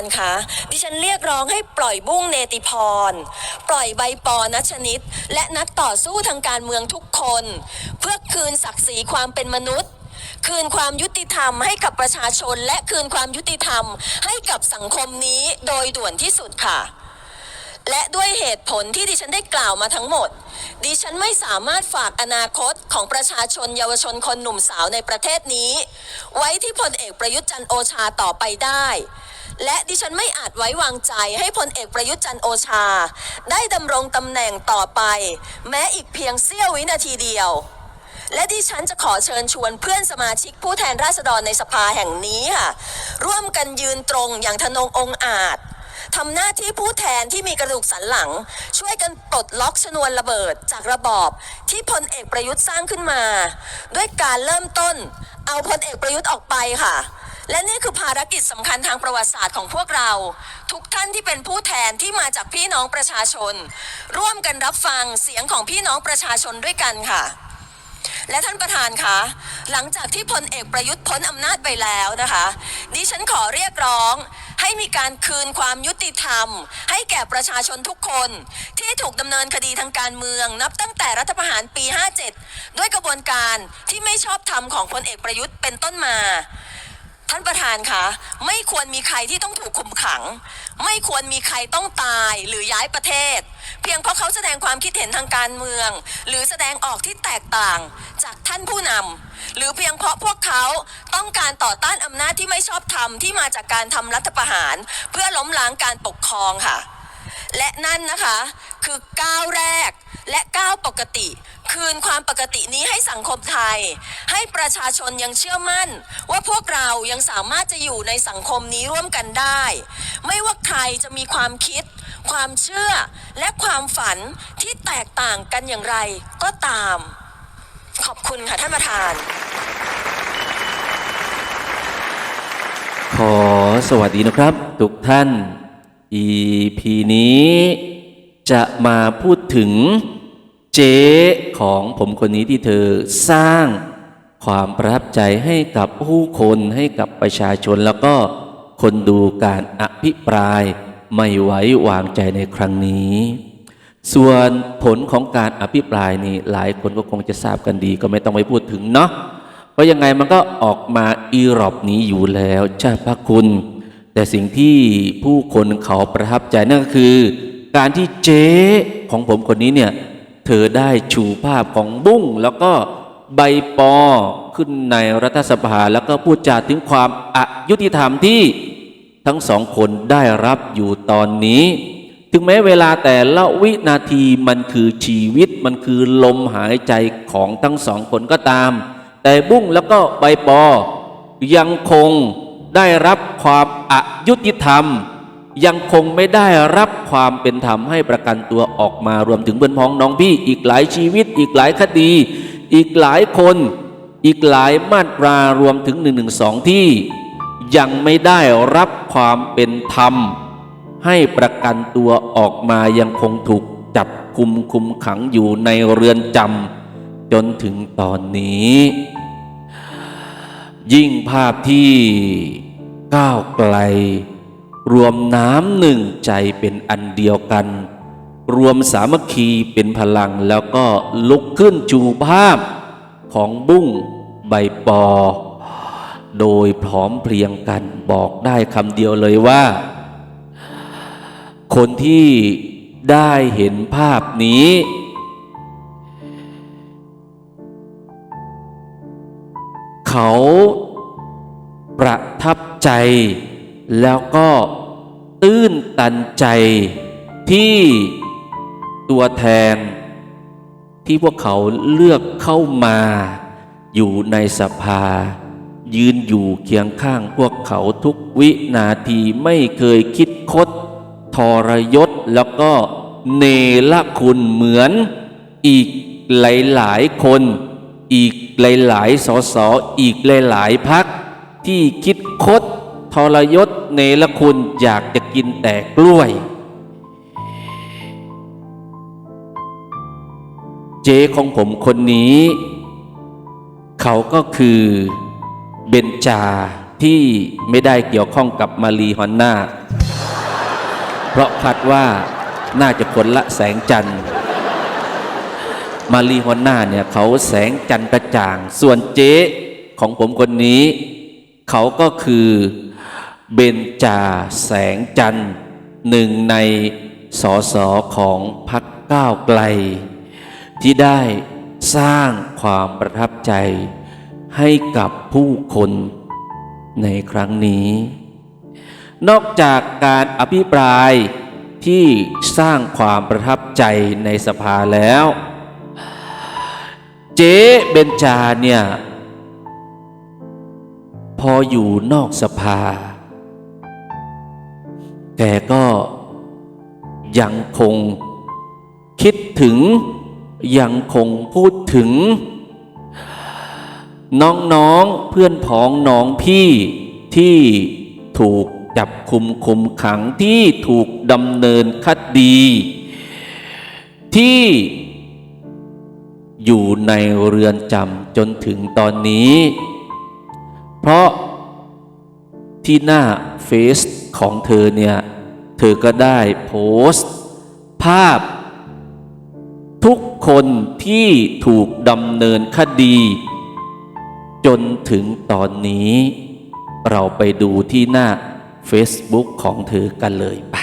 ประธานคะดิฉันเรียกร้องให้ปล่อยบุ้งเนติพร ปล่อยใบปอนัชนิด และนักต่อสู้ทางการเมืองทุกคน เพื่อคืนศักดิ์ศรีความเป็นมนุษย์ คืนความยุติธรรมให้กับประชาชน และคืนความยุติธรรมให้กับสังคมนี้โดยด่วนที่สุดค่ะ และด้วยเหตุผลที่ดิฉันได้กล่าวมาทั้งหมด ดิฉันไม่สามารถฝากอนาคตของประชาชนเยาวชนคนหนุ่มสาวในประเทศนี้ ไว้ที่พลเอกประยุทธ์จันโอชาต่อไปได้ และดิฉันไม่อาจไว้วางใจให้พลเอกประยุทธ์จันโอชา ได้ดำรงตำแหน่งต่อไป แม้อีกเพียงเสี้ยววินาทีเดียว และดิฉันจะขอเชิญชวนเพื่อนสมาชิกผู้แทนราษฎรในสภาแห่งนี้ค่ะร่วมกันยืนตรงอย่างทนงองอาจทำหน้าที่ผู้แทนที่มีกระดูกสันหลัง ช่วยกันปลดล็อกชนวนระเบิดจากระบอบที่พลเอกประยุทธ์สร้างขึ้นมา ด้วยการเริ่มต้นเอาพลเอกประยุทธ์ออกไปค่ะ และนี่คือภารกิจสำคัญทางประวัติศาสตร์ของพวกเรา ทุกท่านที่เป็นผู้แทนที่มาจากพี่น้องประชาชน ร่วมกันรับฟังเสียงของพี่น้องประชาชนด้วยกันค่ะ และท่านประธานคะหลังจากที่พลเอกประยุทธ์พ้นอำนาจไปแล้วนะคะ ดิฉันขอเรียกร้องให้มีการคืนความยุติธรรม ให้แก่ประชาชนทุกคน ที่ถูกดำเนินคดีทางการเมือง นับตั้งแต่รัฐประหารปี 57 ด้วยกระบวนการที่ไม่ชอบธรรมของพลเอกประยุทธ์เป็นต้นมา ท่านประธานคะไม่ควรมีใครที่ต้องถูกคุมขัง ไม่ควรมีใครต้องตายหรือย้ายประเทศ เพียงเพราะเขาแสดงความคิดเห็นทางการเมือง หรือแสดงออกที่แตกต่างจากท่านผู้นำหรือเพียงเพราะพวกเขาต้องการต่อต้านอำนาจที่ไม่ชอบธรรมที่มาจากการทำรัฐประหาร เพื่อล้มล้างการปกครองค่ะ และนั่นนะคะคือก้าวแรกและก้าวปกติ คืนความปกตินี้ให้สังคมไทย ให้ประชาชนยังเชื่อมั่น ว่าพวกเรายังสามารถจะอยู่ในสังคมนี้ร่วมกันได้ ไม่ว่าใครจะมีความคิด ความเชื่อและความฝันที่แตกต่างกันอย่างไรก็ตาม ขอบคุณค่ะท่านประธาน ขอสวัสดีนะครับ ทุกท่าน EP นี้จะมาพูดถึง เจ๊ของผมคนนี้ที่เธอสร้างความประทับใจให้กับผู้คนให้กับประชาชนแล้วก็คนดูการอภิปรายไม่ไว้วางใจในครั้งนี้ ส่วนผลของการอภิปรายนี่หลายคนก็คงจะทราบกันดีก็ไม่ต้องไปพูดถึงเนาะเพราะยังไงมันก็ออกมาอีรอบนี้อยู่แล้วเจ้าพระคุณ แต่สิ่งที่ผู้คนเขาประทับใจนั่นก็คือ การที่เจ๊ของผมคนนี้เนี่ย ธอได้ชูภาพของบุ้งแล้วก็ใบปอขึ้นในรัฐสภาแล้วก็พูดจาถึงความอายุติธรรมที่ทั้งสองคนได้รับอยู่ตอนนี้ ถึงแม้เวลาแต่ละวินาทีมันคือชีวิตมันคือลมหายใจของทั้งสองคนก็ตาม แต่บุ้งแล้วก็ใบปอยังคงได้รับความอายุติธรรม ยังคงไม่ได้รับความเป็นธรรมให้ประกันตัวออกมารวมถึงเพื่อนพ้องน้องพี่อีกหลายชีวิต อีกหลายคดี อีกหลายคน อีกหลายมาตรารวมถึง1นึที่ ยังไม่ได้รับความเป็นธรรม ให้ประกันตัวออกมายังคงถูกจับคุมคุมขังอยู่ในเรือนจำจนถึงตอนนี้ ยิ่งภาพที่ก้าวไกล รวมน้ำหนึ่งใจเป็นอันเดียวกัน รวมสามัคคีเป็นพลังแล้วก็ลุกขึ้นจูภาพของบุ้งใบปอ โดยพร้อมเพรียงกันบอกได้คำเดียวเลยว่า คนที่ได้เห็นภาพนี้ เขาประทับใจแล้วก็ ตื้นตันใจที่ตัวแทน ที่พวกเขาเลือกเข้ามา อยู่ในสภา ยืนอยู่เคียงข้างพวกเขาทุกวินาทีไม่เคยคิดคด ทรยศแล้วก็เนรคุณเหมือนอีกหลาย ๆ คน อีกหลาย ๆ สส อีกหลาย ๆ พักที่คิดคด ทรยศเนรคุณอยากจะกินแต่กล้วย เจของผมคนนี้ เขาก็คือเบนจาที่ไม่ได้เกี่ยวข้องกับมารีฮอนนาเพราะคาดว่าน่าจะคนละแสงจันทร์มารีฮอนนาเนี่ยเขาแสงจันทร์กระจ่าง ส่วนเจ๊ของผมคนนี้ เขาก็คือ เบนจาแสงจันทร์หนึ่งในสอสอของพักก้าวไกล ที่ได้สร้างความประทับใจ ให้กับผู้คนในครั้งนี้ นอกจากการอภิปรายที่สร้างความประทับใจในสภาแล้ว เจ๊เบนจาเนี่ย พออยู่นอกสภา แกก็ยังคงคิดถึงยังคงพูดถึง น้องๆเพื่อนพ้องน้องพี่ที่ถูกจับคุมคุมขังที่ถูกดำเนินคดี ที่อยู่ในเรือนจำจนถึงตอนนี้ เพราะที่หน้าเของเธอเนี่ย เธอก็ได้โพสต์ ภาพ ทุกคนที่ถูกดำเนินคดี จนถึงตอนนี้ เราไปดูที่หน้า Facebook ของเธอกันเลยปะ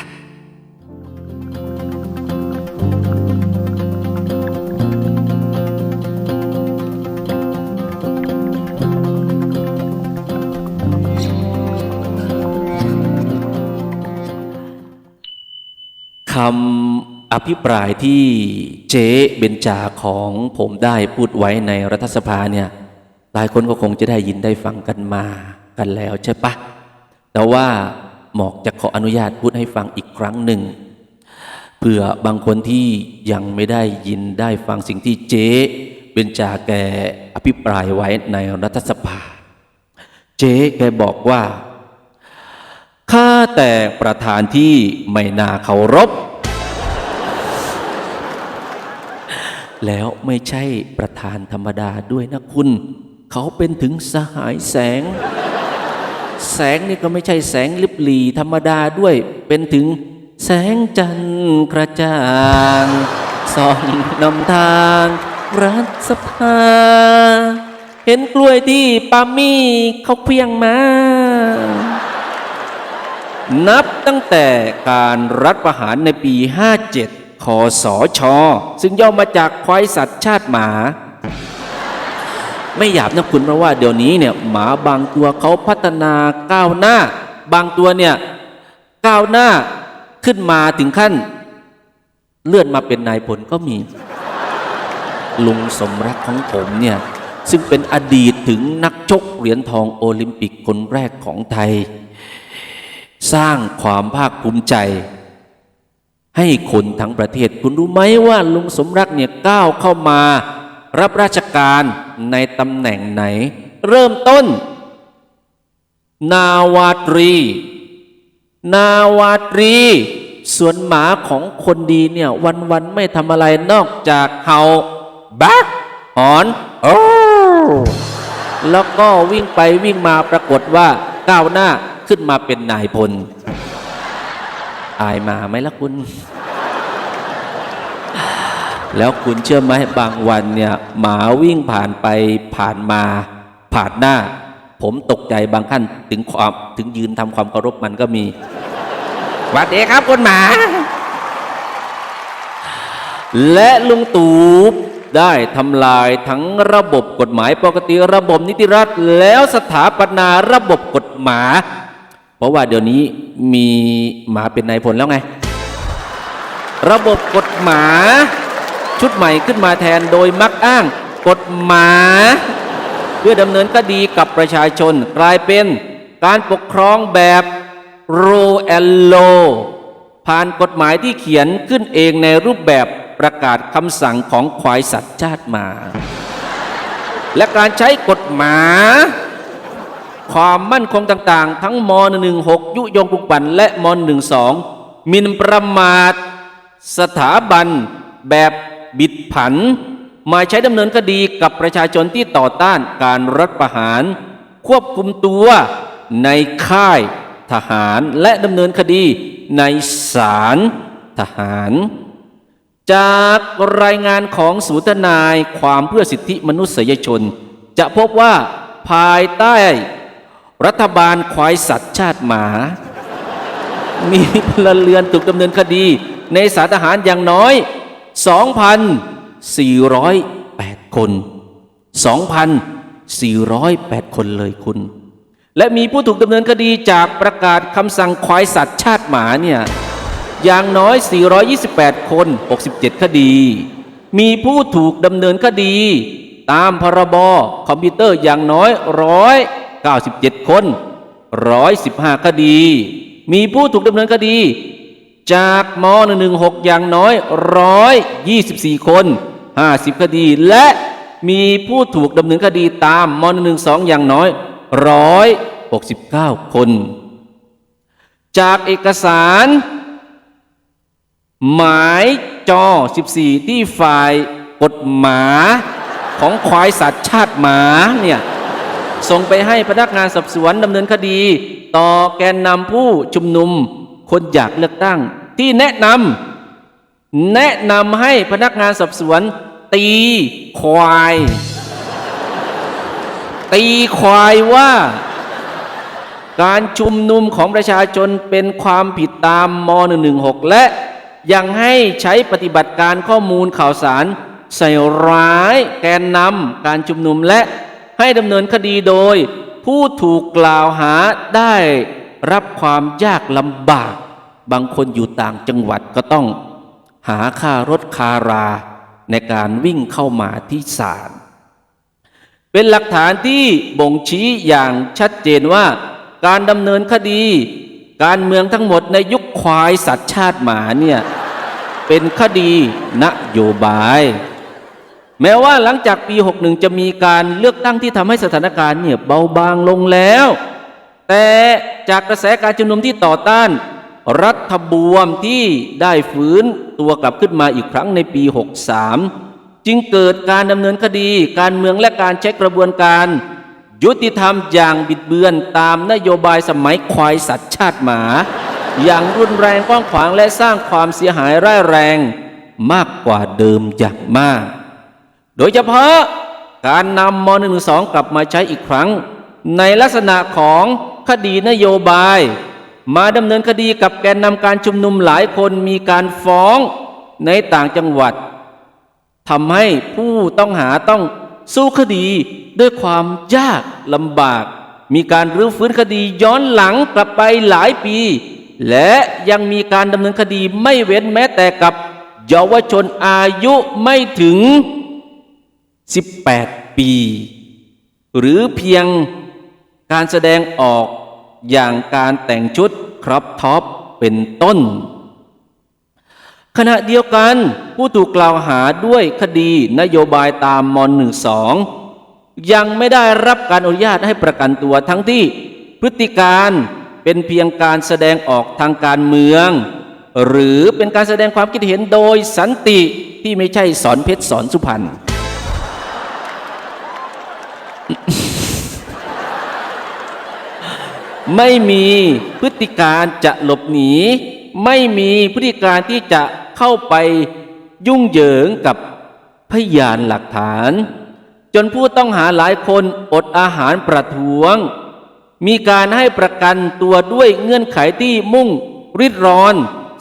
อภิปรายที่เจ๊เบญจาของผมได้พูดไว้ในรัฐสภาเนี่ยหลายคนก็คงจะได้ยินได้ฟังกันมากันแล้วใช่ปะแต่ว่าหมอกจะขออนุญาตพูดให้ฟังอีกครั้งหนึ่งเผื่อบางคนที่ยังไม่ได้ยินได้ฟังสิ่งที่เจ๊เบญจาแกอภิปรายไว้ในรัฐสภา เจ๊แกบอกว่าข้าแต่ประธานที่ไม่น่าเคารพ แล้วไม่ใช่ประธานธรรมดาด้วยนะคุณ เขาเป็นถึงสหายแสง แสงนี่ก็ไม่ใช่แสงลิบหลีธรรมดาด้วย เป็นถึงแสงจันทร์กระจ่างส่องนำทางรัฐสภา เห็นกล้วยที่ปามี่เขาเพียงมา นับตั้งแต่การรัฐประหารในปี 57 คสชซึ่งย่อมาจากควายสัตว์ชาติหมา ไม่หยาบนะคุณเพราะว่าเดี๋ยวนี้เนี่ยหมาบางตัวเขาพัฒนาก้าวหน้า บางตัวเนี่ยก้าวหน้าขึ้นมาถึงขั้น เลื่อนมาเป็นนายพลก็มี ลุงสมรักของผมเนี่ยซึ่งเป็นอดีตถึงนักชกเหรียญทองโอลิมปิกคนแรกของไทย สร้างความภาคภูมิใจ ให้คนทั้งประเทศ คุณรู้ไหมว่าลุงสมรักเนี่ยก้าวเข้ามา รับราชการในตำแหน่งไหน เริ่มต้น นาวาตรี นาวาตรีสวนหมาของคนดีเนี่ยวันๆไม่ทำอะไรนอกจากเห่าบักหอนโอ้แล้วก็วิ่งไปวิ่งมาปรากฏว่าก้าวหน้าขึ้นมาเป็นนายพล อายมาไหมล่ะคุณ แล้วคุณเชื่อไหมบางวันเนี่ย หมาวิ่งผ่านไปผ่านมา ผ่านหน้า ผมตกใจบางขั้นถึงความถึงยืนทำความเคารพมันก็มีหวัดดีครับคุณหมา และลุงตู่ได้ทำลายทั้งระบบกฎหมายปกติระบบนิติรัฐ แล้วสถาปนาระบบกฎหมาย เพราะว่าเดี๋ยวนี้มีหมาเป็นนายพลแล้วไง ระบบกฎหมายชุดใหม่ขึ้นมาแทนโดยมักอ้างกฎหมายเพื่อดำเนินคดีกับประชาชน กลายเป็นการปกครองแบบโรแอลโล ผ่านกฎหมายที่เขียนขึ้นเองในรูปแบบประกาศคำสั่งของควายสัตว์ชาติมา และการใช้กฎหมาย ความมั่นคงต่างๆ ทั้งม .116 ยุยงปลุกปั่นและม .12 มินประมาทสถาบันแบบบิดผัน มาใช้ดำเนินคดีกับประชาชนที่ต่อต้านการรัฐประหาร ควบคุมตัวในค่ายทหารและดำเนินคดีในศาลทหาร จากรายงานของศูทนายความเพื่อสิทธิมนุษยชน จะพบว่าภายใต้ รัฐบาลควายสัตว์ชาติหมา มีพลเรือนถูกดำเนินคดี ในสารทหารอย่างน้อย 2,408 คน 2,408 คนเลยคุณ และมีผู้ถูกดำเนินคดีจากประกาศคำสั่งควายสัตว์ชาติหมาเนี่ยอย่างน้อย 428 คน 67 คดี มีผู้ถูกดำเนินคดี ตามพรบคอมพิวเตอร์อย่างน้อย 97 คน 115 คดี มีผู้ถูกดำเนินคดี จากม 116 อย่างน้อย 124 คน 50 คดี และมีผู้ถูกดำเนินคดีตามม 112 อย่างน้อย 169 คน จากเอกสาร หมายจอ 14 ที่ฝ่ายกฎหมายของควายสัตว์ชาติหมาเนี่ย ส่งไปให้พนักงานสอบสวนดำเนินคดี ต่อแกนนำผู้ชุมนุม คนอยากเลือกตั้ง ที่แนะนำแนะนำให้พนักงานสอบสวน ตีควาย ตีควายว่า การชุมนุมของประชาชนเป็นความผิดตามม .116 และยังให้ใช้ปฏิบัติการข้อมูลข่าวสาร ใส่ร้ายแกนนำการชุมนุมและ ให้ดำเนินคดีโดย ผู้ถูกกล่าวหาได้รับความยากลำบาก บางคนอยู่ต่างจังหวัดก็ต้องหาค่ารถคาราในการวิ่งเข้ามาที่ศาลเป็นหลักฐานที่บ่งชี้อย่างชัดเจนว่า การดำเนินคดี การเมืองทั้งหมดในยุคควายสัตว์ชาติหมาเนี่ย เป็นคดีนโยบาย แม้ว่าหลังจากปี 61 จะมีการเลือกตั้งที่ทำให้สถานการณ์เนี่ยเบาบางลงแล้ว แต่จากกระแสการชุมนุมที่ต่อต้าน รัฐบวมที่ได้ฟื้นตัวกลับขึ้นมาอีกครั้งในปี 63 จึงเกิดการดำเนินคดี การเมืองและการใช้กระบวนการ ยุติธรรมอย่างบิดเบือนตามนโยบายสมัยควายสัตว์ชาติหมา อย่างรุนแรงกว้างขวางและสร้างความเสียหายร้ายแรงมากกว่าเดิมอย่างมาก โดยเฉพาะการนำม .112 กลับมาใช้อีกครั้ง ในลักษณะของคดีนโยบาย มาดำเนินคดีกับแกนนำการชุมนุมหลายคนมีการฟ้องในต่างจังหวัดทำให้ผู้ต้องหาต้องสู้คดีด้วยความยากลำบาก มีการรื้อฟื้นคดีย้อนหลังกลับไปหลายปี และยังมีการดำเนินคดีไม่เว้นแม้แต่กับเยาวชนอายุไม่ถึง 18 ปี หรือเพียงการแสดงออกอย่างการแต่งชุดครับท็อปเป็นต้น ขณะเดียวกันผู้ถูกกล่าวหาด้วยคดีนโยบายตามม .12 ยังไม่ได้รับการอนุญาตให้ประกันตัวทั้งที่พฤติการเป็นเพียงการแสดงออกทางการเมือง หรือเป็นการแสดงความคิดเห็นโดยสันติที่ไม่ใช่สอนเพชรสอนสุพรรณ ไม่มีพฤติการจะหลบหนี ไม่มีพฤติการที่จะเข้าไปยุ่งเหยิงกับพยานหลักฐาน จนผู้ต้องหาหลายคนอดอาหารประท้วง มีการให้ประกันตัวด้วยเงื่อนไขที่มุ่งริดรอน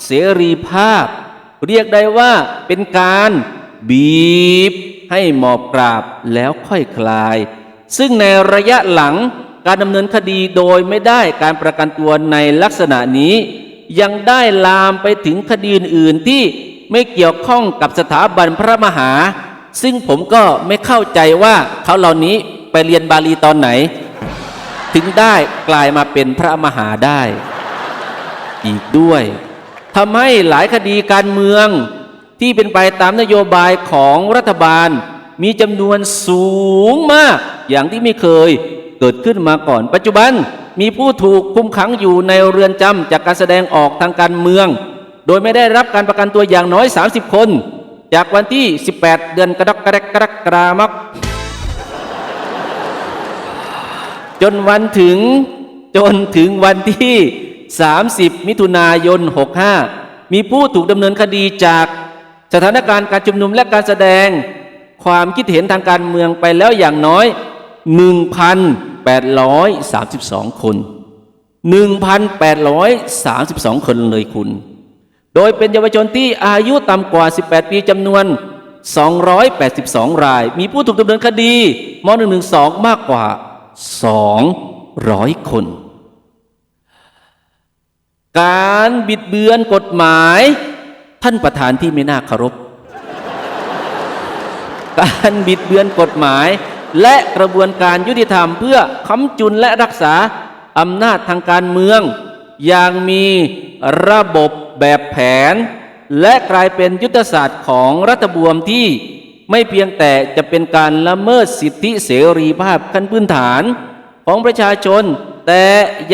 เสรีภาพ เรียกได้ว่าเป็นการบีบให้หมอบกราบแล้วค่อยคลาย ซึ่งในระยะหลัง การดำเนินคดีโดยไม่ได้การประกันตัวในลักษณะนี้ ยังได้ลามไปถึงคดีอื่นๆที่ไม่เกี่ยวข้องกับสถาบันพระมหา ซึ่งผมก็ไม่เข้าใจว่าเขาเหล่านี้ไปเรียนบาลีตอนไหน ถึงได้กลายมาเป็นพระมหาได้ อีกด้วยทำให้หลายคดีการเมืองที่เป็นไปตามนโยบายของรัฐบาล มีจำนวนสูงมาก อย่างที่ไม่เคย เกิดขึ้นมาก่อน ปัจจุบันมีผู้ถูกคุมขังอยู่ในเรือนจำจากการแสดงออกทางการเมือง โดยไม่ได้รับการประกันตัวอย่างน้อย 30 คน จากวันที่ 18 เดือนกรกฎาคมจนวันถึงจนถึงวันที่ 30 มิถุนายน 65 มีผู้ถูกดำเนินคดีจากสถานการณ์การชุมนุมและการแสดงความคิดเห็นทางการเมืองไปแล้วอย่างน้อย 1,832 คน 1,832 คนเลยคุณ โดยเป็นเยาวชนที่อายุต่ำกว่า 18 ปีจำนวน 282 ราย มีผู้ถูกดำเนินคดีม .112 มากกว่า 200 คน การบิดเบือนกฎหมายท่านประธานที่ไม่น่าเคารพ การบิดเบือนกฎหมาย และกระบวนการยุติธรรมเพื่อค้ำจุนและรักษาอำนาจทางการเมือง อย่างมีระบบแบบแผน และกลายเป็นยุทธศาสตร์ของรัฐบวมที่ไม่เพียงแต่จะเป็นการละเมิดสิทธิเสรีภาพขั้นพื้นฐานของประชาชน แต่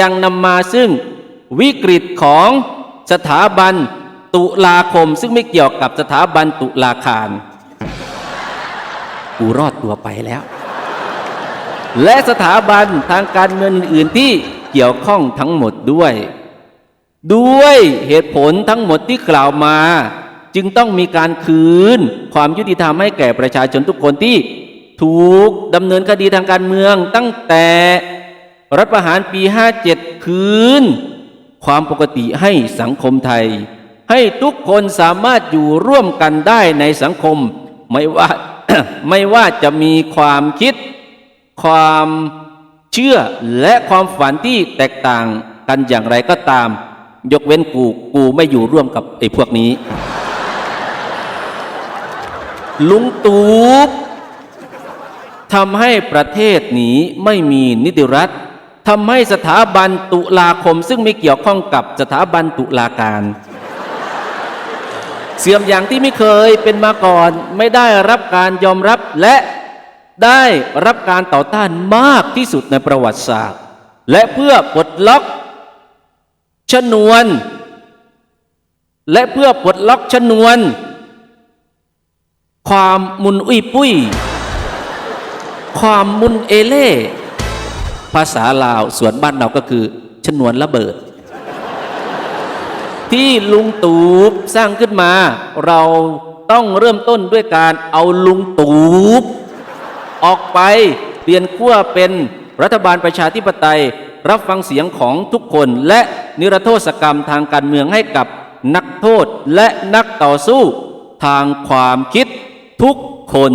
ยังนำมาซึ่งวิกฤตของสถาบันตุลาคม ซึ่งไม่เกี่ยวกับสถาบันตุลาคารกูรอดตัวไปแล้ว และสถาบันทางการเงินอื่นๆที่เกี่ยวข้องทั้งหมดด้วย ด้วยเหตุผลทั้งหมดที่กล่าวมา จึงต้องมีการคืน ความยุติธรรมให้แก่ประชาชนทุกคนที่ ถูกดำเนินคดีทางการเมืองตั้งแต่รัฐประหารปี 57 คืน ความปกติให้สังคมไทย ให้ทุกคนสามารถอยู่ร่วมกันได้ในสังคม ไม่ว่าไม่ว่าจะมีความคิด ความเชื่อและความฝันที่แตกต่างกันอย่างไรก็ตาม ยกเว้นกูกูไม่อยู่ร่วมกับไอ้พวกนี้ ลุงตูบทำให้ประเทศนี้ไม่มีนิติรัฐทำให้สถาบันตุลาคม ซึ่งไม่เกี่ยวข้องกับสถาบันตุลาการ เสื่อมอย่างที่ไม่เคยเป็นมาก่อน ไม่ได้รับการยอมรับและ ได้รับการต่อต้านมากที่สุดในประวัติศาสตร์ และเพื่อปลดล็อกชนวน และเพื่อปลดล็อกชนวน ความมุนอุ้ยปุ้ย ความมุนเอเล่ ภาษาลาวส่วนบ้านเราก็คือชนวนระเบิด ที่ลุงตูบสร้างขึ้นมา เราต้องเริ่มต้นด้วยการเอาลุงตูบ ออกไปเปลี่ยนขั้วเป็นรัฐบาลประชาธิปไตย รับฟังเสียงของทุกคน และนิรโทษกรรมทางการเมืองให้กับนักโทษและนักต่อสู้ ทางความคิดทุกคน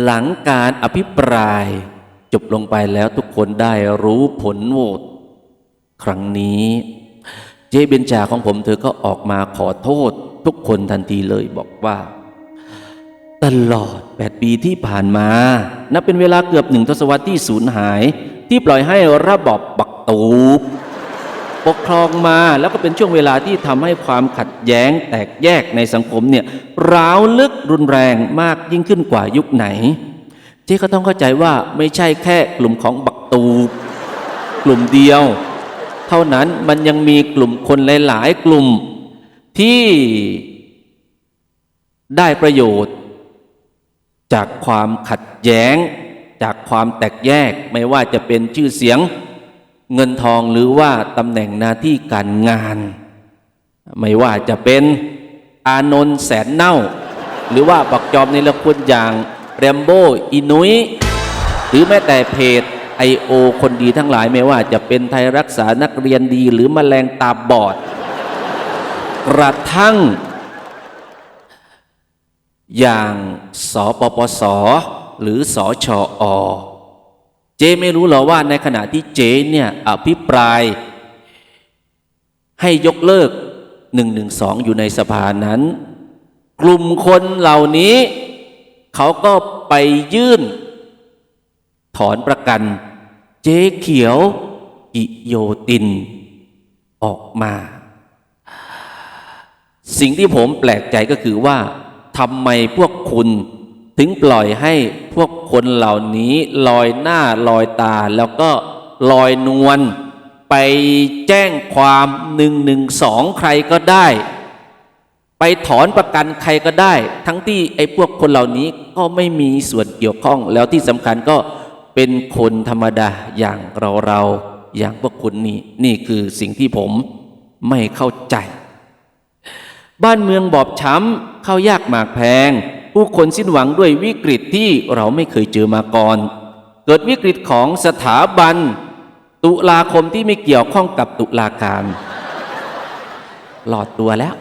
หลังการอภิปราย จบลงไปแล้วทุกคนได้รู้ผลโหวตครั้งนี้ เจเบญจาของผมเธอก็ออกมาขอโทษทุกคนทันทีเลยบอกว่า ตลอด 8 ปีที่ผ่านมา นับเป็นเวลาเกือบหนึ่งทศวรรษที่สูญหาย ที่ปล่อยให้ระบอบบักตูบ ปกครองมา แล้วก็เป็นช่วงเวลาที่ทำให้ความขัดแย้งแตกแยกในสังคมเนี่ยร้าวลึกรุนแรงมากยิ่งขึ้นกว่ายุคไหนเจ๊ก็ต้องเข้าใจว่าไม่ใช่แค่กลุ่มของบักตูกลุ่มเดียว เท่านั้นมันยังมีกลุ่มคนหลาย ๆ กลุ่มที่ได้ประโยชน์ จากความขัดแย้ง จากความแตกแยกไม่ว่าจะเป็นชื่อเสียง เงินทองหรือว่าตำแหน่งหน้าที่การงาน ไม่ว่าจะเป็นอานนท์แสนเน่า หรือว่าบักจอมในละคุณอย่างแรมโบ้อินุยหรือแม้แต่เพจไอโอคนดีทั้งหลายไม่ว่าจะเป็นไทยรักษานักเรียนดีหรือมแมลงตาบอด กระทั่ง อย่างสปปส หรือสอชอ เจไม่รู้หรอว่าในขณะที่เจเนี่ยอภิปรายให้ยกเลิกหนึ่งหนึ่งสองอยู่ในสภานั้น กลุ่มคนเหล่านี้ เขาก็ไปยื่น ถอนประกัน เจ๊เขียวกิโยติน ออกมา สิ่งที่ผมแปลกใจก็คือว่าทำไมพวกคุณ ถึงปล่อยให้พวกคนเหล่านี้ลอยหน้าลอยตา แล้วก็ลอยนวลไปแจ้งความหนึ่งหนึ่งสองใครก็ได้ ไปถอนประกันใครก็ได้ ทั้งที่ไอ้พวกคนเหล่านี้ก็ไม่มีส่วนเกี่ยวข้อง แล้วที่สำคัญก็เป็นคนธรรมดาอย่างเราเราอย่างพวกคุณนี่นี่คือสิ่งที่ผมไม่เข้าใจ บ้านเมืองบอบช้ำข้าวยากหมากแพง ผู้คนสิ้นหวังด้วยวิกฤตที่เราไม่เคยเจอมาก่อน เกิดวิกฤตของสถาบัน ตุลาคมที่ไม่เกี่ยวข้องกับตุลาการหลอดตัวแล้ว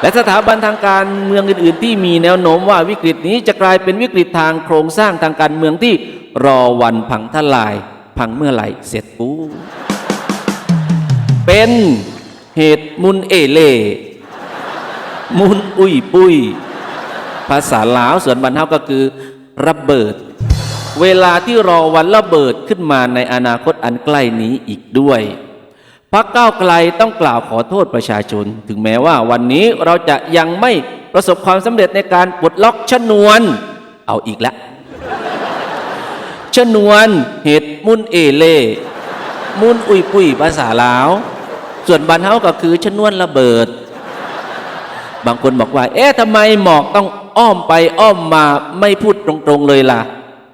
และสถาบันทางการเมืองอื่น ๆ ที่มีแนวโน้มว่าวิกฤตนี้จะกลายเป็นวิกฤตทางโครงสร้างทางการเมืองที่รอวันพังทลาย พังเมื่อไหร่เสร็จกูเป็นเหตุมุนเอเล่มุนอุยปุย ภาษาลาวส่วนบรรเทาก็คือระเบิด เวลาที่รอวันระเบิดขึ้นมาในอนาคตอันใกล้นี้อีกด้วยพักก้าวไกลต้องกล่าวขอโทษประชาชน ถึงแม้ว่าวันนี้เราจะยังไม่ประสบความสำเร็จในการปลดล็อกชนวน เอาอีกแล้วชนวนเหตุมุนเอเล่มุนอุยปุยภาษาลาว ส่วนบันเทาก็คือชนวนระเบิด บางคนบอกว่า เอ๊ะทำไมหมอกต้อง อ้อมไปอ้อมมาไม่พูดตรงๆเลยล่ะ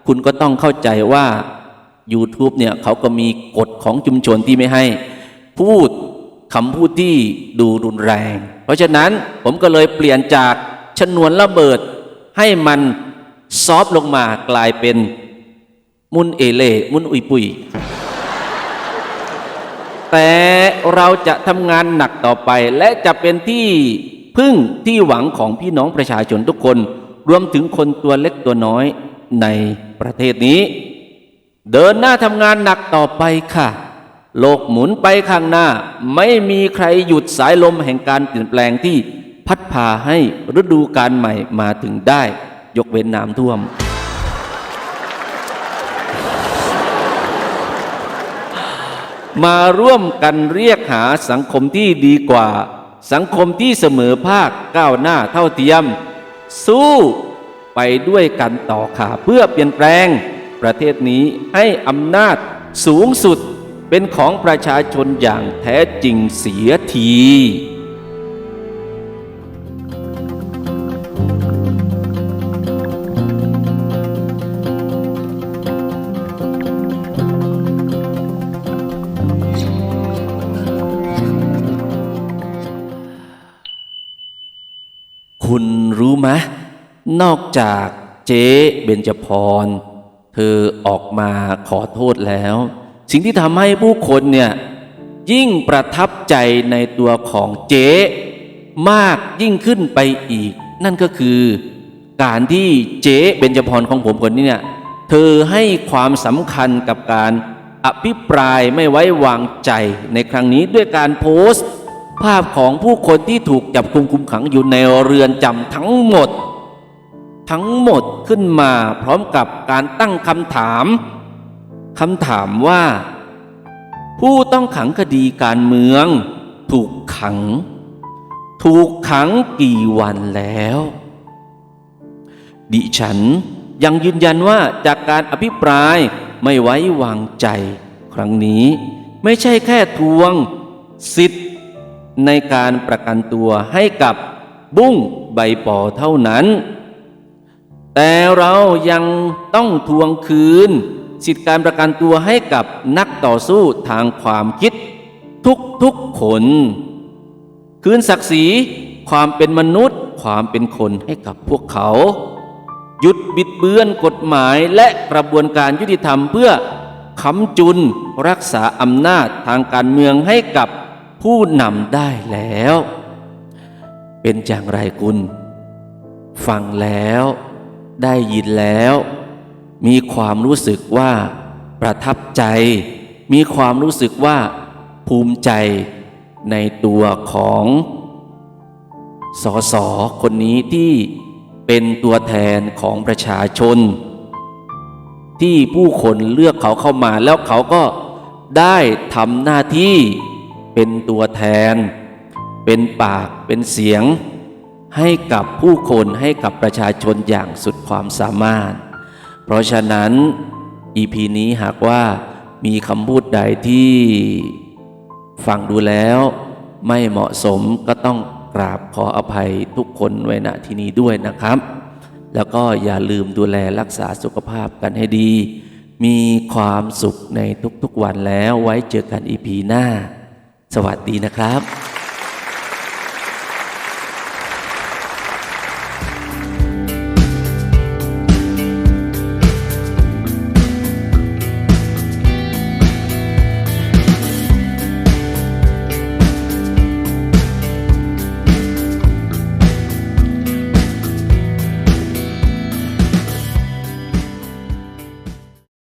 คุณก็ต้องเข้าใจว่า YouTube เนี่ยเขาก็มีกฎของชุมชนที่ไม่ให้ พูดคำพูดที่ดูรุนแรง เพราะฉะนั้นผมก็เลยเปลี่ยนจากชนวนระเบิดให้มันซอฟต์ลงมากลายเป็นมุนเอเล่มุนอุยปุยแต่เราจะทำงานหนักต่อไปและจะเป็นที่ พึ่งที่หวังของพี่น้องประชาชนทุกคน รวมถึงคนตัวเล็กตัวน้อยในประเทศนี้ เดินหน้าทำงานหนักต่อไปค่ะ โลกหมุนไปข้างหน้า ไม่มีใครหยุดสายลมแห่งการเปลี่ยนแปลงที่พัดพาให้ฤดูการใหม่มาถึงได้ ยกเว้นน้ำท่วม มาร่วมกันเรียกหาสังคมที่ดีกว่า สังคมที่เสมอภาคก้าวหน้าเท่าเทียม สู้ไปด้วยกันต่อค่ะเพื่อเปลี่ยนแปลง ประเทศนี้ให้อำนาจสูงสุดเป็นของประชาชนอย่างแท้จริงเสียที นอกจากเจ๊เบญจพร เธอออกมาขอโทษแล้ว สิ่งที่ทำให้ผู้คนเนี่ยยิ่งประทับใจในตัวของเจ๊มากยิ่งขึ้นไปอีก นั่นก็คือการที่เจ๊เบญจพรของผมคนนี้เนี่ยเธอให้ความสำคัญกับการอภิปรายไม่ไว้วางใจในครั้งนี้ด้วยการโพสต์ ภาพของผู้คนที่ถูกจับกุมคุมขังอยู่ในเรือนจำทั้งหมด ทั้งหมดขึ้นมาพร้อมกับการตั้งคำถามคำถามว่า ผู้ต้องขังคดีการเมือง ถูกขัง ถูกขังกี่วันแล้ว ดิฉันยังยืนยันว่าจากการอภิปรายไม่ไว้วางใจ ครั้งนี้ไม่ใช่แค่ทวง สิทธิ์ ในการประกันตัวให้กับบุ้งใบปอเท่านั้น แต่เรายังต้องทวงคืน สิทธิการประกันตัวให้กับนักต่อสู้ทางความคิด ทุกๆคน คืนศักดิ์ศรีความเป็นมนุษย์ความเป็นคนให้กับพวกเขา หยุดบิดเบือนกฎหมายและกระบวนการยุติธรรมเพื่อค้ำจุนรักษาอำนาจทางการเมืองให้กับผู้นำได้แล้ว เป็นอย่างไรคุณ ฟังแล้ว ได้ยินแล้ว มีความรู้สึกว่า ประทับใจ มีความรู้สึกว่า ภูมิใจในตัวของสอสอคนนี้ที่เป็นตัวแทนของประชาชน ที่ผู้คนเลือกเขาเข้ามาแล้วเขาก็ได้ทำหน้าที่เป็นตัวแทน เป็นปากเป็นเสียง ให้กับผู้คนให้กับประชาชนอย่างสุดความสามารถ เพราะฉะนั้น EP นี้หากว่ามีคำพูดใดที่ฟังดูแล้วไม่เหมาะสมก็ต้องกราบขออภัยทุกคนไว้ณที่นี้ด้วยนะครับ แล้วก็อย่าลืมดูแลรักษาสุขภาพกันให้ดี มีความสุขในทุกๆวันแล้วไว้เจอกัน EP หน้า สวัสดีนะครับ